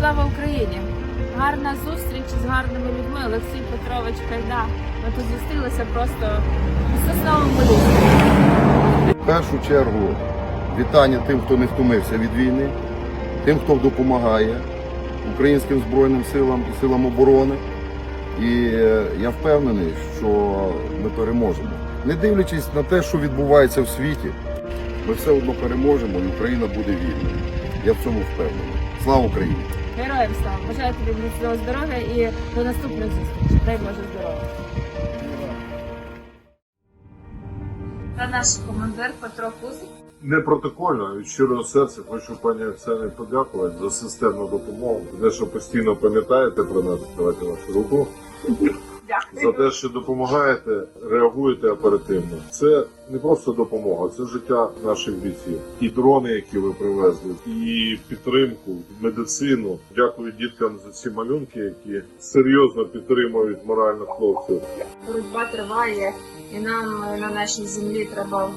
Слава Україні! Гарна зустріч з гарними людьми. Олексій Петрович Кайда. Ми тут зустрілися просто у сосновому лісі. В першу чергу вітання тим, хто не втомився від війни, тим, хто допомагає українським Збройним силам і силам оборони. І е, я впевнений, що ми переможемо. Не дивлячись на те, що відбувається в світі, ми все одно переможемо і Україна буде вільною. Я в цьому впевнений. Слава Україні! Героям слава! Бажаю тобі міцного здоров'я і до наступних зустрічей. Дай Боже здоров'я. Це наш командир Петро Кузик. Не протокольно, від щирого серця хочу пані Оксані подякувати за системну допомогу. За те, що постійно пам'ятаєте про нас, давайте вашу руку. За те, що допомагаєте, реагуєте оперативно. Це не просто допомога, це життя наших бійців. І дрони, які ви привезли, і підтримку, медицину. Дякую діткам за ці малюнки, які серйозно підтримують морально хлопців. Боротьба триває, і нам на нашій землі треба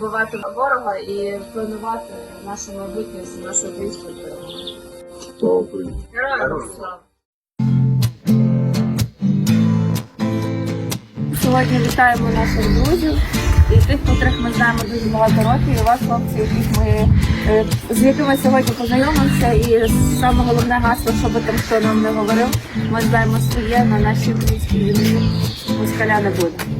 вбивати ворога і планувати наше майбутнє з нашою українською Україні! Героям слава! Сьогодні вітаємо наших друзів і тих, котрих ми знаємо дуже багато років, і вас, хлопці, яких ми е, з якими сьогодні познайомимося. І саме головне гасло, що би там хто нам не говорив, ми знаємо своє на нашій українській землі. Москаля не буде.